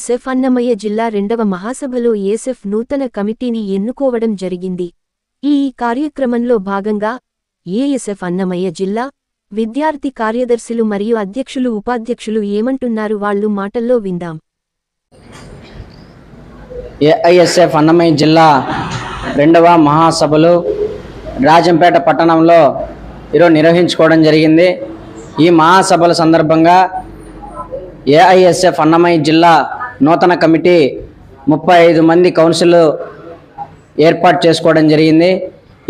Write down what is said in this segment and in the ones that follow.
ESF Annamayya జిల్లా రెండవ మహాసభలో ఏసెఫ్ నూతన కమిటీని ఎన్నుకోవడం జరిగింది. ఈ కార్యక్రమంలో భాగంగా ఏఎస్ఎఫ్ అన్నమయ్య జిల్లా విద్యార్థి కార్యదర్శులు మరియు అధ్యక్షులు ఉపాధ్యక్షులు ఏమంటున్నారు వాళ్ళు మాటల్లో విందాం. ఏఐఎస్ఎఫ్ అన్నమయ్య జిల్లా రెండవ మహాసభలు రాజంపేట పట్టణంలో ఈరోజు నిర్వహించుకోవడం జరిగింది. ఈ మహాసభల సందర్భంగా ఏఐఎస్ఎఫ్ అన్నమయ్య జిల్లా నూతన కమిటీ ముప్పై ఐదు మంది కౌన్సిల్ ఏర్పాటు చేసుకోవడం జరిగింది.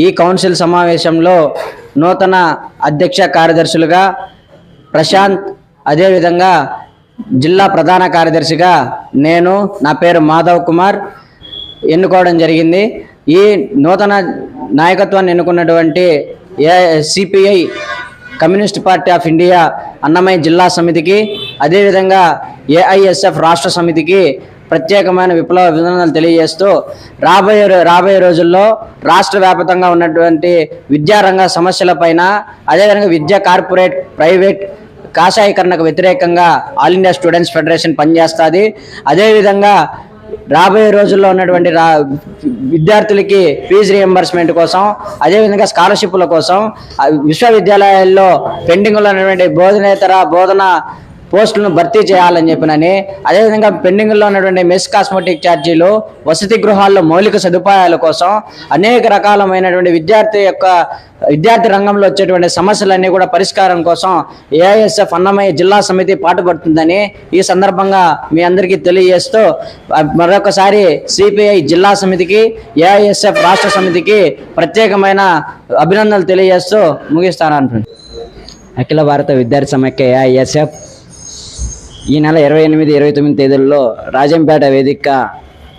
ఈ కౌన్సిల్ సమావేశంలో నూతన అధ్యక్ష కార్యదర్శులుగా ప్రశాంత్ అదేవిధంగా జిల్లా ప్రధాన కార్యదర్శిగా నేను నా పేరు మాధవ్ కుమార్ ఎన్నుకోవడం జరిగింది. ఈ నూతన నాయకత్వాన్ని ఎన్నుకున్నటువంటి ఏ CPI communist party of India Annamayya జిల్లా సమితికి అదేవిధంగా ఏఐఎస్ఎఫ్ రాష్ట్ర సమితికి ప్రత్యేకమైన విప్లవ అభినందనలు తెలియజేస్తూ రాబోయే రాబోయే రోజుల్లో రాష్ట్ర వ్యాప్తంగా ఉన్నటువంటి విద్యారంగ సమస్యలపైన అదేవిధంగా విద్యా కార్పొరేట్ ప్రైవేట్ కాషాయీకరణకు వ్యతిరేకంగా ఆల్ ఇండియా స్టూడెంట్స్ ఫెడరేషన్ పనిచేస్తుంది. అదేవిధంగా రాబోయే రోజుల్లో ఉన్నటువంటి రా విద్యార్థులకి ఫీజు రియంబర్స్మెంట్ కోసం అదేవిధంగా స్కాలర్షిప్ల కోసం విశ్వవిద్యాలయాల్లో పెండింగ్లో ఉన్నటువంటి బోధనేతర బోధన పోస్టులను భర్తీ చేయాలని చెప్పినని అదేవిధంగా పెండింగ్లో ఉన్నటువంటి మెస్ కాస్మెటిక్ ఛార్జీలు వసతి గృహాల్లో మౌలిక సదుపాయాల కోసం అనేక రకాలమైనటువంటి విద్యార్థి యొక్క విద్యార్థి రంగంలో వచ్చేటువంటి సమస్యలన్నీ కూడా పరిష్కారం కోసం ఏఐఎస్ఎఫ్ అన్నమయ్య జిల్లా సమితి పాటుపడుతుందని ఈ సందర్భంగా మీ అందరికీ తెలియజేస్తూ మరొకసారి సిపిఐ జిల్లా సమితికి ఏఐఎస్ఎఫ్ రాష్ట్ర సమితికి ప్రత్యేకమైన అభినందనలు తెలియజేస్తూ ముగిస్తాను. అఖిల భారత విద్యార్థి సమైక్య ఏఐఎస్ఎఫ్ ఈ నెల ఇరవై ఎనిమిది ఇరవై తొమ్మిది తేదీల్లో రాజంపేట వేదిక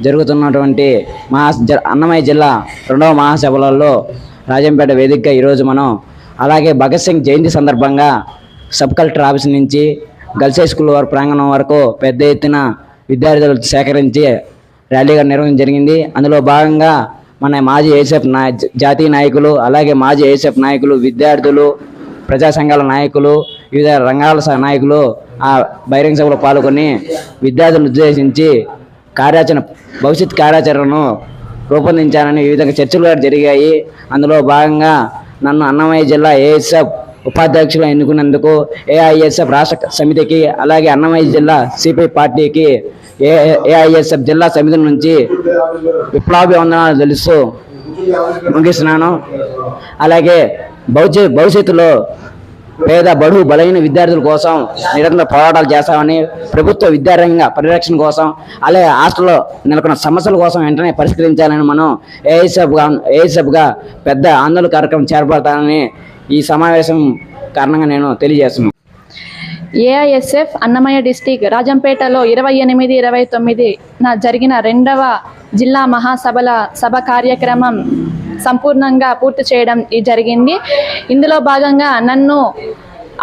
జరుగుతున్నటువంటి మహా జ- అన్నమయ్య జిల్లా రెండవ మహాసభలలో రాజంపేట వేదికగా ఈరోజు మనం అలాగే భగత్ సింగ్ జయంతి సందర్భంగా సబ్ కలెక్టర్ ఆఫీస్ నుంచి గర్ల్స్ హై స్కూల్ వారి ప్రాంగణం వరకు పెద్ద ఎత్తున విద్యార్థులు సేకరించి ర్యాలీగా నిర్వహించడం జరిగింది. అందులో భాగంగా మన మాజీ ఏసీఎఫ్ నా జాతీయ నాయకులు అలాగే మాజీ ఏసీఎఫ్ నాయకులు విద్యార్థులు ప్రజా సంఘాల నాయకులు వివిధ రంగాల నాయకులు ఆ బహిరంగ సభలో పాల్గొని విద్యార్థులను ఉద్దేశించి కార్యాచరణ భవిష్యత్ కార్యాచరణను రూపొందించాలని వివిధ చర్చలు కూడా జరిగాయి. అందులో భాగంగా నన్ను అన్నమయ్య జిల్లా ఏఎస్ఎఫ్ ఉపాధ్యక్షులు ఎన్నుకున్నందుకు ఏఐఎస్ఎఫ్ రాష్ట్ర సమితికి అలాగే అన్నమయ్య జిల్లా సిపిఐ పార్టీకి ఏ ఏఐఎస్ఎఫ్ జిల్లా సమితి నుంచి విప్లవాభివందనాలు తెలుస్తూ ముగిస్తున్నాను. అలాగే భవిష్యత్ భవిష్యత్తులో పేద బడు బలైన విద్యార్థుల కోసం నిరంతర పోరాటాలు చేస్తామని ప్రభుత్వ విద్యారంగ పరిరక్షణ కోసం అలాగే హాస్టల్లో నెలకొన్న సమస్యల కోసం వెంటనే పరిష్కరించాలని మనం ఏఐసబ్గా ఏఐసబ్గా పెద్ద ఆందోళన కార్యక్రమం చేపడతానని ఈ సమావేశం కారణంగా నేను తెలియజేస్తున్నాను. ఏఐఎస్ఎఫ్ అన్నమయ్య డిస్టిక్ రాజంపేటలో ఇరవై ఎనిమిది ఇరవై తొమ్మిది జరిగిన రెండవ జిల్లా మహాసభల సభ కార్యక్రమం సంపూర్ణంగా పూర్తి చేయడం జరిగింది. ఇందులో భాగంగా నన్ను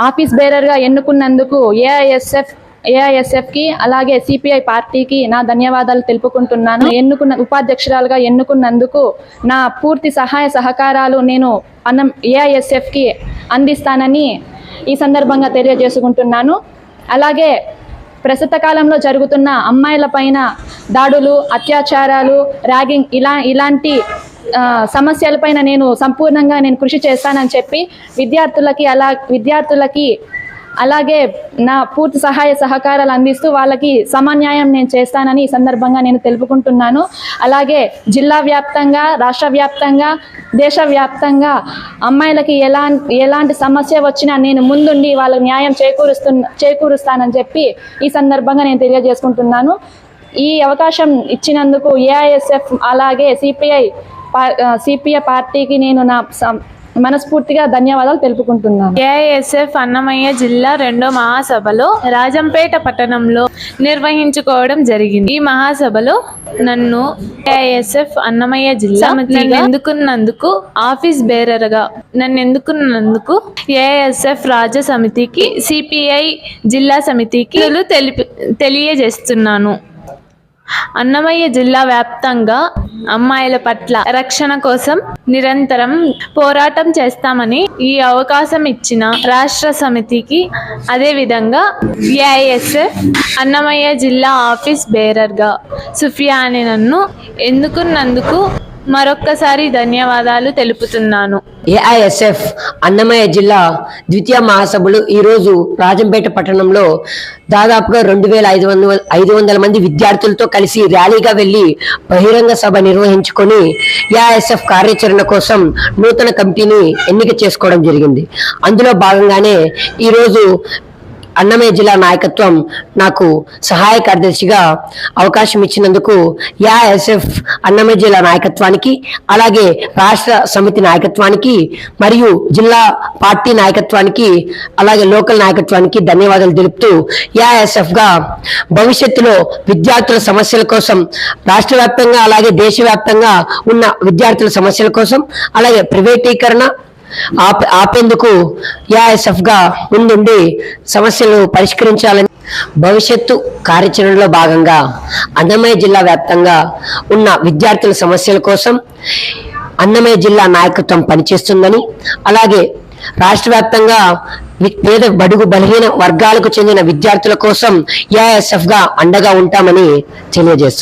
ఆఫీస్ బేరర్గా ఎన్నుకున్నందుకు ఏఐఎస్ఎఫ్ ఏఐఎస్ఎఫ్కి అలాగే సిపిఐ పార్టీకి నా ధన్యవాదాలు తెలుపుకుంటున్నాను. ఎన్నుకున్న ఉపాధ్యక్షురాలుగా ఎన్నుకున్నందుకు నా పూర్తి సహాయ సహకారాలు నేను అన్నం ఏఐఎస్ఎఫ్కి అందిస్తానని ఈ సందర్భంగా తెలియజేసుకుంటున్నాను. అలాగే ప్రస్తుత కాలంలో జరుగుతున్న అమ్మాయిల పైన దాడులు అత్యాచారాలు ర్యాగింగ్ ఇలా ఇలాంటి సమస్యలపైన నేను సంపూర్ణంగా నేను కృషి చేస్తానని చెప్పి విద్యార్థులకి అలా విద్యార్థులకి అలాగే నా పూర్తి సహాయ సహకారాలు అందిస్తూ వాళ్ళకి సమన్యాయం నేను చేస్తానని ఈ సందర్భంగా నేను తెలుపుకుంటున్నాను. అలాగే జిల్లా వ్యాప్తంగా రాష్ట్ర వ్యాప్తంగా దేశవ్యాప్తంగా అమ్మాయిలకి ఎలా ఎలాంటి సమస్య వచ్చినా నేను ముందుండి వాళ్ళకి న్యాయం చేకూరుస్తు చేకూరుస్తానని చెప్పి ఈ సందర్భంగా నేను తెలియజేసుకుంటున్నాను. ఈ అవకాశం ఇచ్చినందుకు ఏఐఎస్ఎఫ్ అలాగే సిపిఐ సిపిఐ పార్టీకి నేను నా మనస్ఫూర్తిగా ధన్యవాదాలు తెలుపుకుంటున్నాను. ఏఐఎస్ఎఫ్ అన్నమయ్య జిల్లా రెండో మహాసభలో రాజంపేట పట్టణంలో నిర్వహించుకోవడం జరిగింది. ఈ మహాసభలో నన్ను ఏఐఎస్ఎఫ్ అన్నమయ్య జిల్లా నన్ను ఎన్నుకున్నందుకు ఆఫీస్ బేరర్గా నన్ను ఎన్నుకున్నందుకు ఏఐఎస్ఎఫ్ రాజ్య సమితికి సిపిఐ జిల్లా సమితికి తెలిపి తెలియజేస్తున్నాను. అన్నమయ్య జిల్లా వ్యాప్తంగా అమ్మాయిల పట్ల రక్షణ కోసం నిరంతరం పోరాటం చేస్తామని ఈ అవకాశం ఇచ్చిన రాష్ట్ర సమితికి అదేవిధంగా ఏఐఎస్ఎఫ్ అన్నమయ్య జిల్లా ఆఫీస్ బేరర్గా సుఫియా అని నన్ను ఎందుకున్నందుకు మరొక్కసారి ధన్యవాదాలు తెలుపుతున్నాను. ఏఐఎస్ఎఫ్ అన్నమయ్య జిల్లా ద్వితీయ మహాసభలు ఈరోజు రాజంపేట పట్టణంలో దాదాపుగా రెండు వేల ఐదు వందల ఐదు వందల మంది విద్యార్థులతో కలిసి ర్యాలీగా వెళ్ళి బహిరంగ సభ నిర్వహించుకొని ఏఐఎస్ఎఫ్ కార్యాచరణ కోసం నూతన కమిటీని ఎన్నిక చేసుకోవడం జరిగింది. అందులో భాగంగానే ఈరోజు అన్నమయ్య జిల్లా నాయకత్వం నాకు సహాయ కార్యదర్శిగా అవకాశం ఇచ్చినందుకు యాఎస్ఎఫ్ అన్నమయ్య జిల్లా నాయకత్వానికి అలాగే రాష్ట్ర సమితి నాయకత్వానికి మరియు జిల్లా పార్టీ నాయకత్వానికి అలాగే లోకల్ నాయకత్వానికి ధన్యవాదాలు తెలుపుతూ యాఎస్ఎఫ్గా భవిష్యత్తులో విద్యార్థుల సమస్యల కోసం రాష్ట్ర వ్యాప్తంగా అలాగే దేశవ్యాప్తంగా ఉన్న విద్యార్థుల సమస్యల కోసం అలాగే ప్రైవేటీకరణ ఆపేందుకు ఏఐఎస్ఎఫ్గా ముందుండి సమస్యలు పరిష్కరించాలని భవిష్యత్తు కార్యాచరణలో భాగంగా అన్నమయ్య జిల్లా వ్యాప్తంగా ఉన్న విద్యార్థుల సమస్యల కోసం అన్నమయ్య జిల్లా నాయకత్వం పనిచేస్తుందని అలాగే రాష్ట్ర వ్యాప్తంగా పేద బడుగు బలహీన వర్గాలకు చెందిన విద్యార్థుల కోసం ఏఐఎస్ఎఫ్గా అండగా ఉంటామని తెలియజేస్తుంది